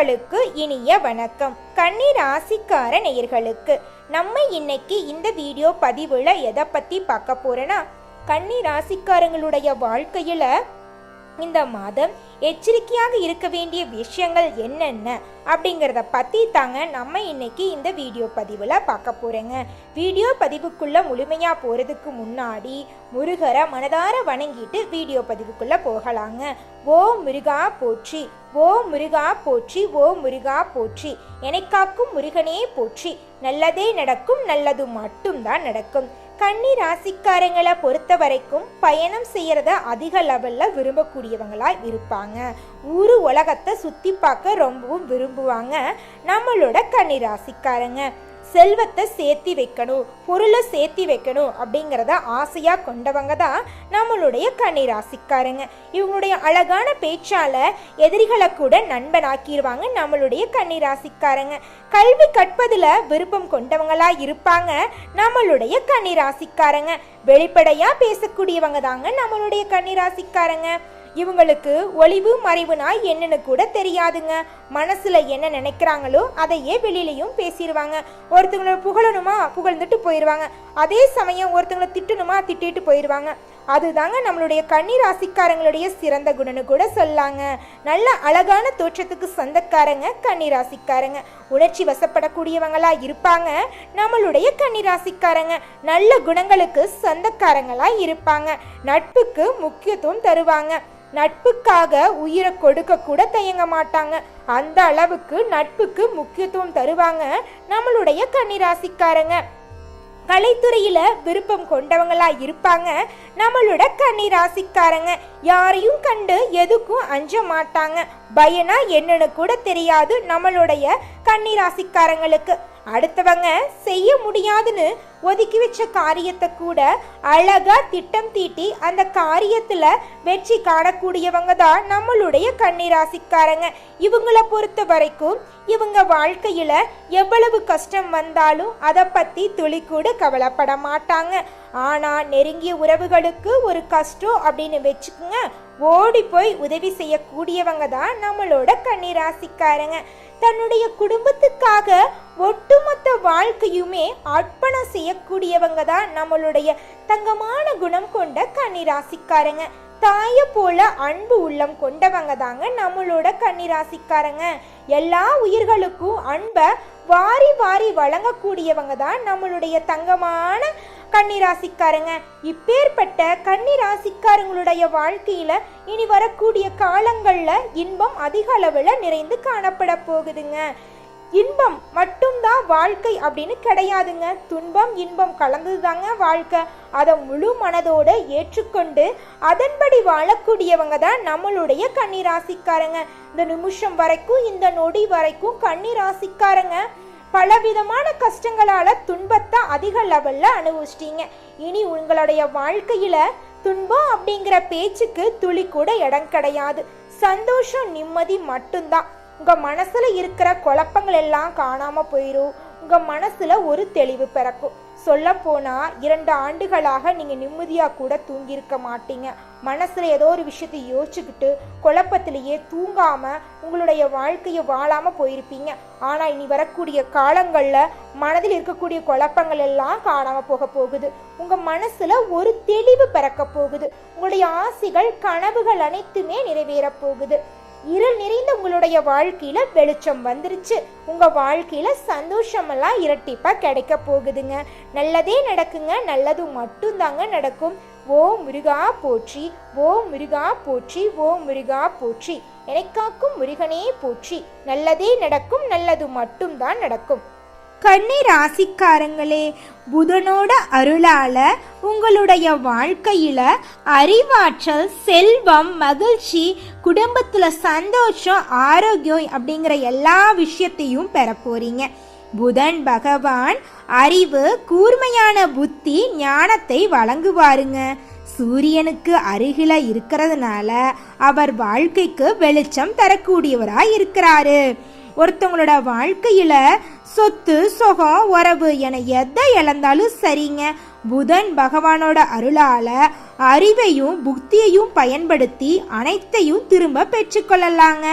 நேயர்களுக்கு இனிய வணக்கம். கன்னி ராசிக்கார நேயர்களுக்கு நம்ம இன்னைக்கு இந்த வீடியோ பதிவுல எதை பத்தி பார்க்க போகிறோன்னா கன்னி ராசிக்காரங்களுடைய வாழ்க்கையில் இந்த மாதம் எச்சரிக்கையாக இருக்க வேண்டிய விஷயங்கள் என்னென்ன அப்படிங்கிறத பற்றி தாங்க நம்ம இன்னைக்கு இந்த வீடியோ பதிவில் பார்க்க போகிறேங்க வீடியோ பதிவுக்குள்ளே முழுமையாக போகிறதுக்கு முன்னாடி முருகரை மனதார வணங்கிட்டு வீடியோ பதிவுக்குள்ளே போகலாங்க. ஓ முருகா போற்றி ஓ முருகா போற்றி ஓ முருகா போற்றி. எனக்காக்கும் முருகனே போற்றி. நல்லதே நடக்கும் நல்லது மட்டும்தான் நடக்கும். கன்னி ராசிக்காரங்களை பொறுத்த வரைக்கும் பயணம் செய்கிறத அதிக லெவலில் விரும்பக்கூடியவங்களாக இருப்பாங்க. ஊரு உலகத்தை சுற்றி பார்க்க ரொம்பவும் விரும்புவாங்க. நம்மளோட கன்னி ராசிக்காரங்க செல்வத்தை சேர்த்தி வைக்கணும் பொருளை சேர்த்தி வைக்கணும் அப்படிங்கிறத ஆசையாக கொண்டவங்க தான் நம்மளுடைய கன்னி ராசிக்காரங்க இவங்களுடைய அழகான பேச்சால் எதிரிகளை கூட நண்பனாக்கிடுவாங்க நம்மளுடைய கன்னி ராசிக்காரங்க கல்வி கற்பதில் விருப்பம் கொண்டவங்களாக இருப்பாங்க நம்மளுடைய கன்னி ராசிக்காரங்க வெளிப்படையாக பேசக்கூடியவங்க தாங்க நம்மளுடைய கன்னி ராசிக்காரங்க இவங்களுக்கு ஒளிவு மறைவுனா என்னன்னு கூட தெரியாதுங்க. மனசுல என்ன நினைக்கிறாங்களோ அதையே வெளியிலையும் பேசிடுவாங்க ஒருத்தவங்கள புகழணுமா புகழ்ந்துட்டு போயிடுவாங்க அதே சமயம் ஒருத்தவங்கள திட்டணுமா திட்டிட்டு போயிடுவாங்க அதுதாங்க நம்மளுடைய கன்னி ராசிக்காரங்களுடைய சிறந்த குணம்னு கூட சொல்லாங்க. நல்ல அழகான தோற்றத்துக்கு சொந்தக்காரங்க கன்னி ராசிக்காரங்க உணர்ச்சி வசப்படக்கூடியவங்களா இருப்பாங்க. நம்மளுடைய கன்னி ராசிக்காரங்க நல்ல குணங்களுக்கு சொந்தக்காரங்களா இருப்பாங்க. நட்புக்கு முக்கியத்துவம் தருவாங்க. நட்புக்காக உயிரை கொடுக்க கூட தயங்க மாட்டாங்க. அந்த அளவுக்கு நட்புக்கு முக்கியத்துவம் தருவாங்க நம்மளுடைய கன்னிராசிக்காரங்க. கலைத்துறையில விருப்பம் கொண்டவங்களா இருப்பாங்க நம்மளோட கன்னி ராசிக்காரங்க யாரையும் கண்டு எதுக்கும் அஞ்ச மாட்டாங்க. பயனா என்னன்னு கூட தெரியாது நம்மளுடைய கன்னி ராசிக்காரங்களுக்கு அடுத்தவங்க செய்ய முடியாதுன்னு ஒதுக்கி வச்ச காரியத்தை கூட அழகா திட்டம் தீட்டி அந்த காரியத்துல வெற்றி காணக்கூடியவங்க தான் நம்மளுடைய கண்ணீராசிக்காரங்க இவங்களை இவங்கள பொறுத்த வரைக்கும் இவங்க வாழ்க்கையில எவ்வளவு கஷ்டம் வந்தாலும் அதை பத்தி துளி கூட கவலைப்பட மாட்டாங்க. ஆனா நெருங்கிய உறவுகளுக்கு ஒரு கஷ்டம் அப்படின்னு வச்சுக்கோங்க. ஓடி போய் உதவி செய்யக்கூடியவங்க தான் நம்மளோட கன்னிராசிக்காரங்க. தன்னுடைய குடும்பத்துக்காக ஒட்டுமொத்த வாழ்க்கையுமே அர்ப்பணம் செய்யக்கூடியவங்க தான் நம்மளுடைய தங்கமான குணம் கொண்ட கன்னி ராசிக்காரங்க தாயை போல அன்பு உள்ளம் கொண்டவங்க தாங்க நம்மளோட கன்னிராசிக்காரங்க. எல்லா உயிர்களுக்கும் அன்பை வாரி வாரி வழங்கக்கூடியவங்க தான் நம்மளுடைய தங்கமான கன்னிராசிக்காரங்க. இப்பேற்பட்ட கன்னிராசிக்காரங்களுடைய வாழ்க்கையில இனி வரக்கூடிய காலங்கள்ல இன்பம் அதிக அளவுல நிறைந்து காணப்பட போகுதுங்க. இன்பம் மட்டும்தான் வாழ்க்கை அப்படின்னு கிடையாதுங்க. துன்பம் இன்பம் கலந்ததுதாங்க வாழ்க்கை. அதை முழு மனதோடு ஏற்றுக்கொண்டு அதன்படி வாழக்கூடியவங்க தான் நம்மளுடைய கன்னிராசிக்காரங்க. இந்த நிமிஷம் வரைக்கும் இந்த நொடி வரைக்கும் கன்னிராசிக்காரங்க. பலவிதமான கஷ்டங்களால துன்பத்தை அதிக லெவல்ல அனுபவிச்சிட்டீங்க. இனி உங்களுடைய வாழ்க்கையில துன்பம் அப்படிங்கிற பேச்சுக்கு துளி கூட இடம் கிடையாது. சந்தோஷம் நிம்மதி மட்டும்தான். உங்க மனசுல இருக்கிற குழப்பங்கள் எல்லாம் காணாம போயிடும் உங்க மனசுல ஒரு தெளிவு பிறக்கும். சொல்லப்போனால் இரண்டு ஆண்டுகளாக நீங்கள் நிம்மதியாக கூட தூங்கியிருக்க மாட்டீங்க. மனசில் ஏதோ ஒரு விஷயத்தை யோசிச்சுக்கிட்டு குழப்பத்திலேயே தூங்காமல் உங்களுடைய வாழ்க்கையை வாழாமல் போயிருப்பீங்க. ஆனால் இனி வரக்கூடிய காலங்களில் மனதில் இருக்கக்கூடிய குழப்பங்கள் எல்லாம் காணாமல் போக போகுது. உங்கள் மனசில் ஒரு தெளிவு பிறக்க போகுது. உங்களுடைய ஆசைகள் கனவுகள் அனைத்துமே நிறைவேற போகுது. இருள் நிறைந்த உங்களுடைய வாழ்க்கையில வெளிச்சம் வந்துருச்சு. உங்க வாழ்க்கையில சந்தோஷமெல்லாம் இரட்டிப்பா கிடைக்க போகுதுங்க. நல்லதே நடக்குங்க நல்லது மட்டும்தாங்க நடக்கும். ஓ முருகா போற்றி ஓ முருகா போற்றி ஓ முருகா போற்றி. எனக்காக்கும் முருகனே போற்றி. நல்லதே நடக்கும் நல்லது மட்டும்தான் நடக்கும். கன்னி ராசிக்காரங்களே புதனோட அருளால உங்களுடைய வாழ்க்கையில அறிவாற்றல் செல்வம் மகிழ்ச்சி குடும்பத்துல சந்தோஷம் ஆரோக்கியம் அப்படிங்கிற எல்லா விஷயத்தையும் பெற போறீங்க. புதன் பகவான் அறிவு கூர்மையான புத்தி ஞானத்தை வழங்குவாருங்க. சூரியனுக்கு அருகில இருக்கிறதுனால அவர் வாழ்க்கைக்கு வெளிச்சம் தரக்கூடியவராய் இருக்கிறாரு. ஒருத்தவங்களோட வாழ்க்கையில் சொத்து சுகம் உறவு என எதை இழந்தாலும் சரிங்க. புதன் பகவானோட அருளால் அறிவையும் புக்தியையும் பயன்படுத்தி அனைத்தையும் திரும்ப பெற்றுக்கொள்ளலாங்க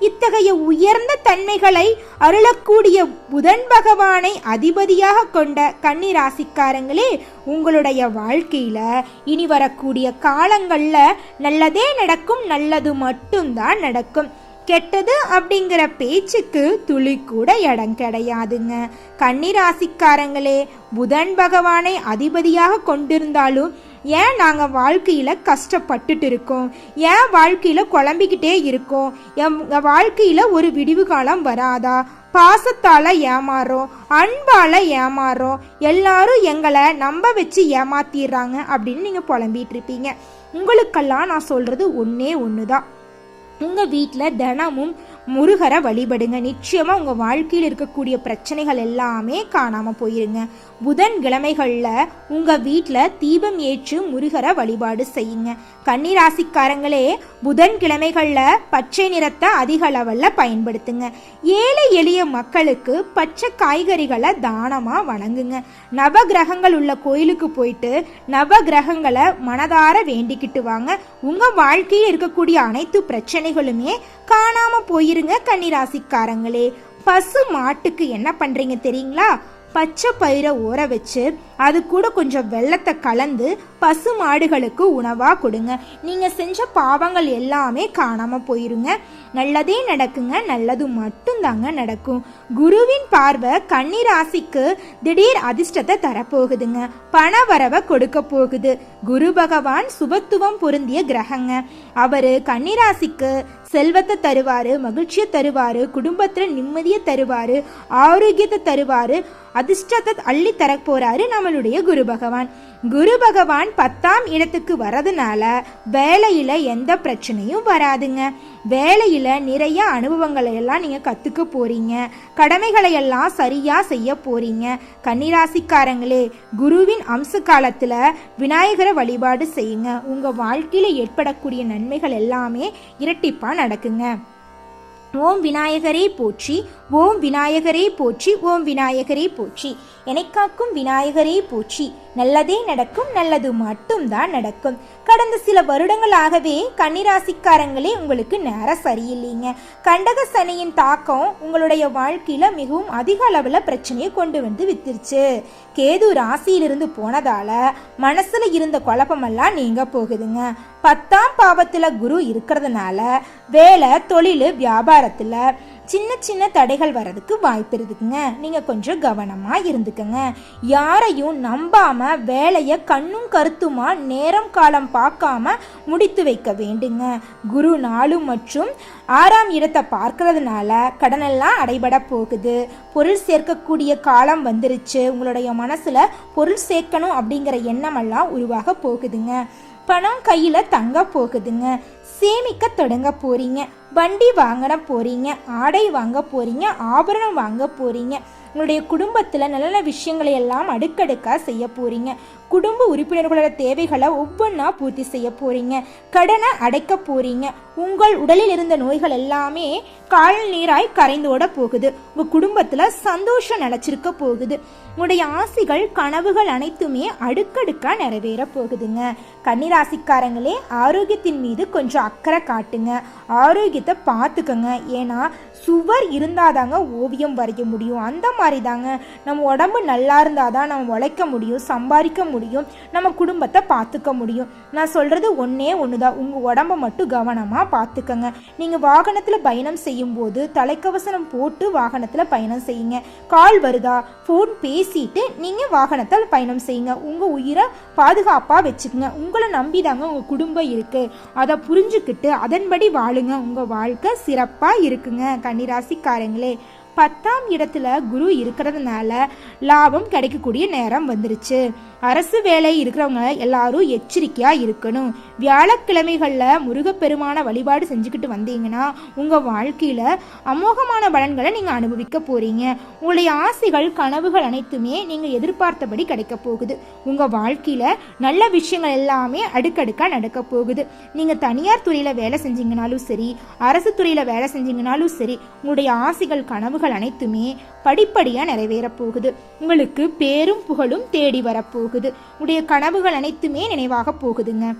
இத்தகைய உயர்ந்த தன்மைகளை அருளக்கூடிய புதன் பகவானை அதிபதியாக கொண்ட கன்னி ராசிக்காரங்களே உங்களுடைய வாழ்க்கையில் இனி வரக்கூடிய காலங்களில் நல்லதே நடக்கும் நல்லது மட்டும்தான் நடக்கும். கெட்டது அப்படிங்கிற பேச்சுக்கு துளி கூட இடம் கிடையாதுங்க. கன்னிராசிக்காரங்களே புதன் பகவானை அதிபதியாக கொண்டிருந்தாலும் ஏன் நாங்கள் வாழ்க்கையில் கஷ்டப்பட்டுட்டு இருக்கோம்? ஏன் வாழ்க்கையில் குழம்பிக்கிட்டே இருக்கோம்? எங்கள் வாழ்க்கையில் ஒரு விடிவு காலம் வராதா? பாசத்தால் ஏமாறுறோம் அன்பால் ஏமாறுறோம் எல்லாரும் எங்களை நம்ப வச்சு ஏமாத்திடுறாங்க அப்படின்னு நீங்கள் புலம்பிகிட்டு இருப்பீங்க. உங்களுக்கெல்லாம் நான் சொல்கிறது ஒன்றே ஒன்று தான் உங்கள் வீட்டில் தினமும் முருகரை வழிபடுங்க. நிச்சயமாக உங்கள் வாழ்க்கையில் இருக்கக்கூடிய பிரச்சனைகள் எல்லாமே காணாமல் போயிருங்க. புதன் கிழமைகளில் உங்கள் வீட்டில் தீபம் ஏற்று முருகரை வழிபாடு செய்யுங்க. கன்னிராசிக்காரங்களே புதன் கிழமைகளில் பச்சை நிறத்தை அதிக அளவில் பயன்படுத்துங்க. ஏழை எளிய மக்களுக்கு பச்சை காய்கறிகளை தானமாக வழங்குங்க நவ கிரகங்கள் உள்ள கோயிலுக்கு போயிட்டு நவ கிரகங்களை மனதார வேண்டிக்கிட்டு வாங்க. உங்கள் வாழ்க்கையில் இருக்கக்கூடிய அனைத்து பிரச்சனைகளுமே காணாமல் போயிருங்க கன்னிராசிக்காரங்களே. பசு மாட்டுக்கு என்ன பண்ணுறீங்க தெரியுங்களா? பச்சை பயிரை ஊற வச்சு அது கூட கொஞ்சம் வெள்ளத்தை கலந்து பசு மாடுகளுக்கு உணவாக கொடுங்க. நீங்கள் செஞ்ச பாவங்கள் எல்லாமே காணாமல் போயிருங்க. நல்லதே நடக்குங்க நல்லது மட்டும்தாங்க நடக்கும். குருவின் பார்வை கன்னிராசிக்கு திடீர் அதிர்ஷ்டத்தை தரப்போகுதுங்க. பண வரவை கொடுக்க போகுது. குரு பகவான் சுபத்துவம் பொருந்திய கிரகங்க. அவர் கன்னிராசிக்கு செல்வத்தை தருவார் மகிழ்ச்சியை தருவார் குடும்பத்தில் நிம்மதியை தருவார் ஆரோக்கியத்தை தருவார் அதிர்ஷ்டத்தை அள்ளி தரப்போகிறாரு நம்மளுடைய குரு பகவான். குரு பகவான் பத்தாம் இடத்துக்கு வரதுனால வேலையில் எந்த பிரச்சனையும் வராதுங்க. வேலையில் நிறைய அனுபவங்களை எல்லாம் நீங்கள் கற்றுக்க போகிறீங்க கடமைகளை எல்லாம் சரியாக செய்ய போகிறீங்க கன்னிராசிக்காரங்களே குருவின் அம்ச காலத்தில் விநாயகரை வழிபாடு செய்யுங்க. உங்கள் வாழ்க்கையில் ஏற்படக்கூடிய நன்மைகள் எல்லாமே இரட்டிப்பாக நடக்குங்க. ஓம் விநாயகரே போற்றி ஓம் விநாயகரே போற்றி ஓம் விநாயகரே போற்றி. எனக்காக்கும் விநாயகரே போற்றி. நல்லதே நடக்கும் நல்லது மட்டும்தான் நடக்கும். கடந்த சில வருடங்களாகவே கன்னிராசிக்காரங்களே உங்களுக்கு நேரம் சரியில்லைங்க. கண்டக சனியின் தாக்கம் உங்களுடைய வாழ்க்கையில் மிகவும் அதிக அளவில் பிரச்சனையை கொண்டு வந்து வித்துருச்சு. கேது ராசியிலிருந்து போனதால மனசில் இருந்த குழப்பமெல்லாம் நீங்க போகுதுங்க. பத்தாம் பாவத்தில் குரு இருக்கிறதுனால வேலை தொழில் வியாபாரத்தில் சின்ன சின்ன தடைகள் வர்றதுக்கு வாய்ப்பு இருக்குங்க. நீங்கள் கொஞ்சம் கவனமாக இருந்துக்கங்க. யாரையும் நம்பாமல் வேலையை கண்ணும் கருத்துமா நேரம் காலம் பார்க்காம முடித்து வைக்க வேண்டுங்க. குரு நாலு மற்றும் ஆறாம் இடத்தை பார்க்கறதுனால கடனெல்லாம் அடைபட போகுது. பொருள் சேர்க்கக்கூடிய காலம் வந்துருச்சு. உங்களுடைய மனசில் பொருள் சேர்க்கணும் அப்படிங்கிற எண்ணமெல்லாம் உருவாக போகுதுங்க. பணம் கையில் தங்க போகுதுங்க. சேமிக்க தொடங்க போகிறீங்க வண்டி வாங்கின போகிறீங்க ஆடை வாங்க போகிறீங்க ஆபரணம் வாங்க போகிறீங்க உங்களுடைய குடும்பத்தில் நல்ல நல்ல விஷயங்களை எல்லாம் அடுக்கடுக்காக செய்ய போகிறீங்க குடும்ப உறுப்பினர்களோட தேவைகளை ஒவ்வொன்றா பூர்த்தி செய்ய போறீங்க. கடனை அடைக்க போறீங்க. உங்கள் உடலில் இருந்த நோய்கள் எல்லாமே கால் நீராய் கரைந்தோட போகுது. உங்க குடும்பத்துல சந்தோஷம் நினைச்சிருக்க போகுது. உங்களுடைய ஆசைகள் கனவுகள் அனைத்துமே அடுக்கடுக்கா நிறைவேற போகுதுங்க. கன்னிராசிக்காரங்களே ஆரோக்கியத்தின் மீது கொஞ்சம் அக்கறை காட்டுங்க. ஆரோக்கியத்தை பார்த்துக்கோங்க. ஏன்னா சுவர் இருந்தாதாங்க ஓவியம் வரைய முடியும். அந்த மாதிரி தாங்க நம்ம உடம்பு நல்லா இருந்தாதான் நம்ம உழைக்க முடியும் சம்பாதிக்க முடியும். நம்ம குடும்பத்தை பார்த்துக்க முடியும். நான் சொல்கிறது ஒன்றே ஒன்று தான் உங்கள் உடம்பை மட்டும் கவனமாக பார்த்துக்கங்க. நீங்கள் வாகனத்தில் பயணம் செய்யும்போது தலைக்கவசனம் போட்டு வாகனத்தில் பயணம் செய்யுங்க. கால் வருதா? ஃபோன் பேசிட்டு நீங்கள் வாகனத்தில் பயணம் செய்யுங்க. உங்கள் உயிரை பாதுகாப்பாக வச்சுக்கோங்க. உங்களை நம்பி தாங்க உங்கள் குடும்பம் இருக்குது அதை புரிஞ்சுக்கிட்டு அதன்படி வாழுங்க. உங்கள் வாழ்க்கை சிறப்பாக இருக்குங்க கன்னிராசிக்காரங்களே. பத்தாம் இடத்துல குரு இருக்கிறதுனால லாபம் கிடைக்கக்கூடிய நேரம் வந்துருச்சு. அரசு வேலை இருக்கிறவங்க எல்லாரும் எச்சரிக்கையா இருக்கணும். வியாழக்கிழமைகளில் முருகப்பெருமான வழிபாடு செஞ்சுக்கிட்டு வந்தீங்கன்னா உங்க வாழ்க்கையில அமோகமான பலன்களை நீங்க அனுபவிக்க போறீங்க. உங்களுடைய ஆசைகள் கனவுகள் அனைத்துமே நீங்க எதிர்பார்த்தபடி கிடைக்க போகுது. உங்க வாழ்க்கையில நல்ல விஷயங்கள் எல்லாமே அடுக்கடுக்கா நடக்க போகுது. நீங்க தனியார் துறையில வேலை செஞ்சீங்கனாலும் சரி அரசு துறையில வேலை செஞ்சீங்கனாலும் சரி உங்களுடைய ஆசைகள் கனவுகள் அனைத்துமே படிப்படியாக நிறைவேறப் போகுது உங்களுக்கு பேரும் புகழும் தேடி வரப்போகுது. உடைய கனவுகள் அனைத்துமே நினைவாக போகுதுங்க.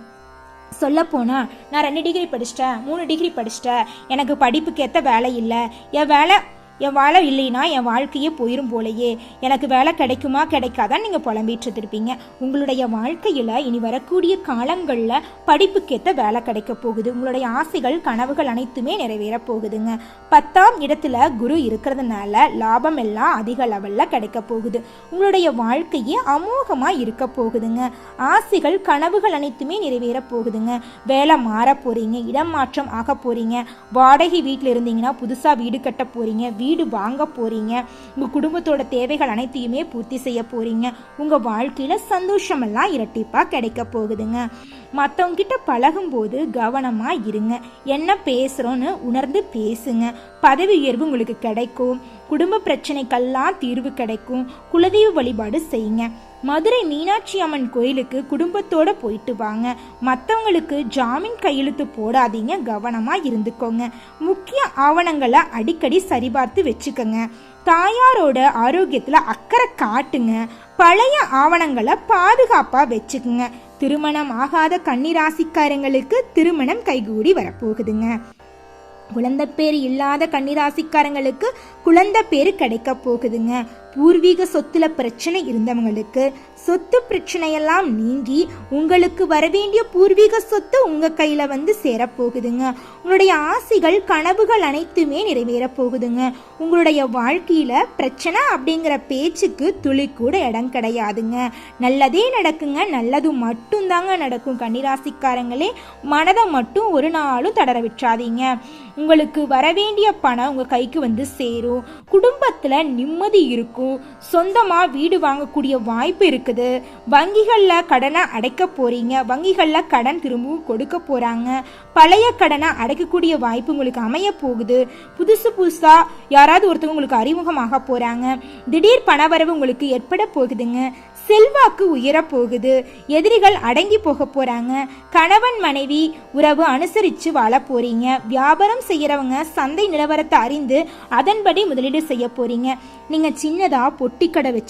சொல்லப்போனால் நான் ரெண்டு டிகிரி படிச்சிட்டேன் மூணு டிகிரி படிச்சிட்டேன். எனக்கு படிப்புக்கு ஏற்ற வேலை இல்லை. என் வேலை என் வாழை இல்லைன்னா என் வாழ்க்கையே போயிடும் போலையே. எனக்கு வேலை கிடைக்குமா கிடைக்காதான் நீங்கள் புலம்பிட்டு இருப்பீங்க உங்களுடைய வாழ்க்கையில் இனி வரக்கூடிய காலங்களில் படிப்புக்கேற்ற வேலை கிடைக்க போகுது. உங்களுடைய ஆசைகள் கனவுகள் அனைத்துமே நிறைவேற போகுதுங்க. பத்தாம் இடத்துல குரு இருக்கிறதுனால லாபம் எல்லாம் அதிக லெவலில் கிடைக்க போகுது. உங்களுடைய வாழ்க்கையே அமோகமாக இருக்க போகுதுங்க. ஆசைகள் கனவுகள் அனைத்துமே நிறைவேற போகுதுங்க. வேலை மாற போறீங்க இடம் மாற்றம் ஆக போறீங்க. வாடகை வீட்டில் இருந்தீங்கன்னா புதுசாக வீடு கட்ட போறீங்க. வீடு வாங்க போறீங்க. உங்க குடும்பத்தோட தேவைகள் அனைத்தையுமே பூர்த்தி செய்ய போறீங்க. உங்க வாழ்க்கையில சந்தோஷமெல்லாம் இரட்டிப்பா கிடைக்க போகுதுங்க. மற்றவங்க கிட்ட பழகும்போது கவனமாக இருங்க. என்ன பேசுகிறோன்னு உணர்ந்து பேசுங்க. பதவி உயர்வு உங்களுக்கு கிடைக்கும். குடும்ப பிரச்சனைக்கெல்லாம் தீர்வு கிடைக்கும். குலதெய்வ வழிபாடு செய்யுங்க. மதுரை மீனாட்சி அம்மன் கோயிலுக்கு குடும்பத்தோடு போயிட்டு வாங்க. மற்றவங்களுக்கு ஜாமீன் கையெழுத்து போடாதீங்க. கவனமாக இருந்துக்கோங்க. முக்கிய ஆவணங்களை அடிக்கடி சரிபார்த்து வச்சுக்கோங்க. தாயாரோட ஆரோக்கியத்தில் அக்கறை காட்டுங்க. பழைய ஆவணங்களை பாதுகாப்பாக வச்சுக்கோங்க. திருமணம் ஆகாத கன்னிராசிக்காரங்களுக்கு திருமணம் கைகூடி வரப்போகுதுங்க. குழந்தை பேர் இல்லாத கன்னிராசிக்காரங்களுக்கு குழந்தை பேர் கிடைக்க போகுதுங்க. பூர்வீக சொத்துல பிரச்சனை இருந்தவங்களுக்கு சொத்து பிரச்சனையெல்லாம் நீங்கி உங்களுக்கு வரவேண்டிய பூர்வீக சொத்து உங்க கையில வந்து சேரப்போகுதுங்க. உங்களுடைய ஆசைகள் கனவுகள் அனைத்துமே நிறைவேற போகுதுங்க உங்களுடைய வாழ்க்கையில பிரச்சனை அப்படிங்கிற பேச்சுக்கு துளி கூட இடம் கிடையாதுங்க. நல்லதே நடக்குங்க நல்லது மட்டும்தாங்க நடக்கும் கன்னிராசிக்காரங்களே. மனதை மட்டும் ஒரு நாளும் தடர விட்டுறாதீங்க. உங்களுக்கு வரவேண்டிய பணம் உங்க கைக்கு வந்து சேரும். குடும்பத்துல நிம்மதி இருக்கும். சொந்தமாக வீடு வாங்கக்கூடிய வாய்ப்பு இருக்குது. வங்கிகளில் கடனை அடைக்க போகிறீங்க வங்கிகளில் கடன் திரும்பவும் கொடுக்க போகிறாங்க பழைய கடனை அடைக்கக்கூடிய வாய்ப்பு உங்களுக்கு அமைய போகுது. புதுசு புதுசாக யாராவது ஒருத்தவங்க உங்களுக்கு அறிமுகமாக போகிறாங்க திடீர் பணவரவு உங்களுக்கு ஏற்பட போகுதுங்க. செல்வாக்கு உயரப் போகுது எதிரிகள் அடங்கி போக போறாங்க. கணவன் மனைவி உறவு அனுசரித்து வாழ போறீங்க. வியாபாரம் செய்கிறவங்க சந்தை நிலவரத்தை அறிந்து அதன்படி முதலீடு செய்ய போறீங்க. நீங்க சின்னதா பொட்டி கடை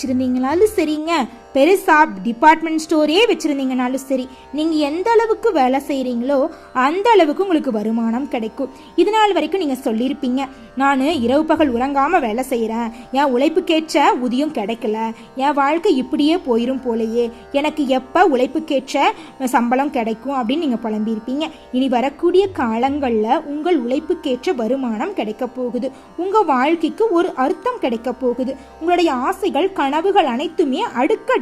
சரிங்க. பெருசாக டிபார்ட்மெண்ட் ஸ்டோரே வச்சுருந்தீங்கனாலும் சரி நீங்கள் எந்த அளவுக்கு வேலை செய்கிறீங்களோ அந்த அளவுக்கு உங்களுக்கு வருமானம் கிடைக்கும். இது நாள் வரைக்கும் நீங்கள் சொல்லியிருப்பீங்க நான் இரவு பகல் உறங்காமல் வேலை செய்கிறேன் என் உழைப்புக்கேற்ற ஊதியம் கிடைக்கல. என் வாழ்க்கை இப்படியே போயிடும் போலையே. எனக்கு எப்போ உழைப்புக்கேற்ற சம்பளம் கிடைக்கும்? அப்படின்னு நீங்கள் புலம்பியிருப்பீங்க. இனி வரக்கூடிய காலங்களில் உங்கள் உழைப்புக்கேற்ற வருமானம் கிடைக்க போகுது. உங்கள் வாழ்க்கைக்கு ஒரு அர்த்தம் கிடைக்க போகுது. உங்களுடைய ஆசைகள் கனவுகள் அனைத்துமே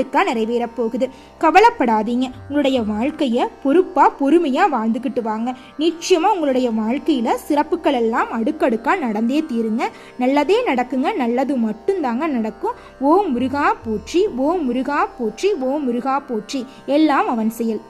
அடுக்கடுக்காக நிறைவேற போகுது கவலைப்படாதீங்க. உங்களுடைய வாழ்க்கையை பொறுப்பா பொறுமையா வாழ்ந்துக்கிட்டு வாங்க. நிச்சயமா உங்களுடைய வாழ்க்கையில சிறப்புகள் எல்லாம் அடுக்கடுக்கா நடந்தே தீருங்க. நல்லதே நடக்குங்க. நல்லது மட்டும்தாங்க நடக்கும். ஓம் முருகா போற்றி ஓம் முருகா போற்றி ஓம் முருகா போற்றி. எல்லாம் அவன் செயல்.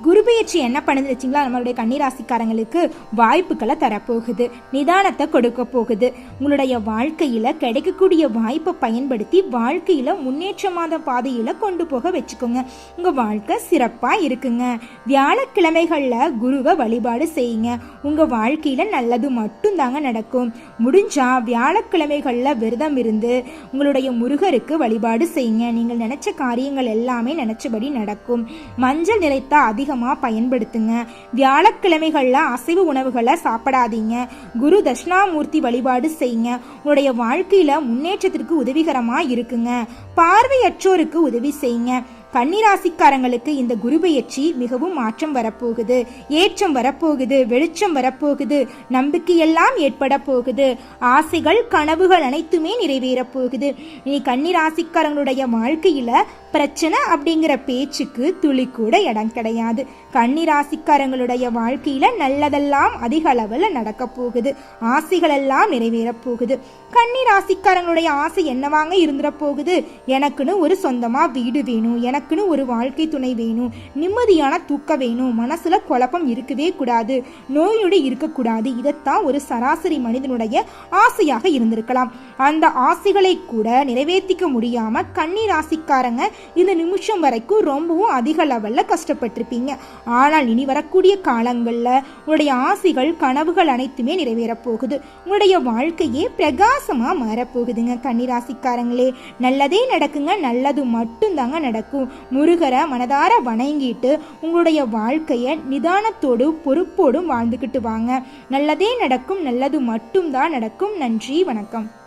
குரு பயிற்சி என்ன பண்ணுது வச்சிங்களா? நம்மளுடைய கன்னிராசிக்காரங்களுக்கு வாய்ப்புகளை தரப்போகுது. நிதானத்தை கொடுக்க போகுது. உங்களுடைய வாழ்க்கையில் கிடைக்கக்கூடிய வாய்ப்பை பயன்படுத்தி வாழ்க்கையில் முன்னேற்றமான பாதையில் கொண்டு போக வச்சுக்கோங்க. உங்கள் வாழ்க்கை சிறப்பாக இருக்குங்க. வியாழக்கிழமைகளில் குருவை வழிபாடு செய்யுங்க. உங்கள் வாழ்க்கையில் நல்லது மட்டும்தாங்க நடக்கும். முடிஞ்சால் வியாழக்கிழமைகளில் விரதம் இருந்து உங்களுடைய முருகருக்கு வழிபாடு செய்யுங்க. நீங்கள் நினச்ச காரியங்கள் எல்லாமே நினச்சபடி நடக்கும். மஞ்சள் நிறைத்த அதி அதிகமாக பயன்படுத்துங்க. வியாழக்கிழமைகளில் அசைவு உணவுகளை சாப்பிடாதீங்க. குரு தட்சிணாமூர்த்தி வழிபாடு செய்யுங்க. உங்களுடைய வாழ்க்கையில் முன்னேற்றத்திற்கு உதவிகரமாக இருக்குங்க. பார்வையற்றோருக்கு உதவி செய்யுங்க. கன்னிராசிக்காரங்களுக்கு இந்த குரு பயிற்சி மிகவும் மாற்றம் வரப்போகுது. ஏற்றம் வரப்போகுது. வெளிச்சம் வரப்போகுது. நம்பிக்கையெல்லாம் ஏற்பட போகுது. ஆசைகள் கனவுகள் அனைத்துமே நிறைவேறப் போகுது. இனி கன்னிராசிக்காரங்களுடைய வாழ்க்கையில் பிரச்சனை அப்படிங்கிற பேச்சுக்கு துளி கூட இடம் கிடையாது. கன்னிராசிக்காரங்களுடைய வாழ்க்கையில நல்லதெல்லாம் அதிக அளவில் நடக்க போகுது. ஆசைகள் எல்லாம் நிறைவேறப் போகுது. கன்னிராசிக்காரங்களுடைய ஆசை என்னவாங்க இருந்துட போகுது? எனக்குன்னு ஒரு சொந்தமா வீடு வேணும். எனக்குன்னு ஒரு வாழ்க்கை துணை வேணும். நிம்மதியான தூக்கம் வேணும். மனசுல குழப்பம் இருக்கவே கூடாது. நோயோடு இருக்கக்கூடாது. இதைத்தான் ஒரு சராசரி மனிதனுடைய ஆசையாக இருந்திருக்கலாம். அந்த ஆசைகளை கூட நிறைவேற்றிக்க முடியாம கன்னிராசிக்காரங்க ராசிக்காரங்க இந்த நிமிஷம் வரைக்கும் ரொம்பவும் அதிக லெவலில் கஷ்டப்பட்டிருப்பீங்க. ஆனால் இனி வரக்கூடிய காலங்களில் உங்களுடைய ஆசைகள் கனவுகள் அனைத்துமே நிறைவேறப் போகுது. உங்களுடைய வாழ்க்கையே பிரகாசமாக மாறப்போகுதுங்க கன்னிராசிக்காரங்களே. நல்லதே நடக்குங்க நல்லது மட்டும்தாங்க நடக்கும். முருகரை மனதார வணங்கிட்டு உங்களுடைய வாழ்க்கையை நிதானத்தோடு பொறுப்போடும் வாழ்ந்துக்கிட்டு வாங்க. நல்லதே நடக்கும் நல்லது மட்டும்தான் நடக்கும். நன்றி வணக்கம்.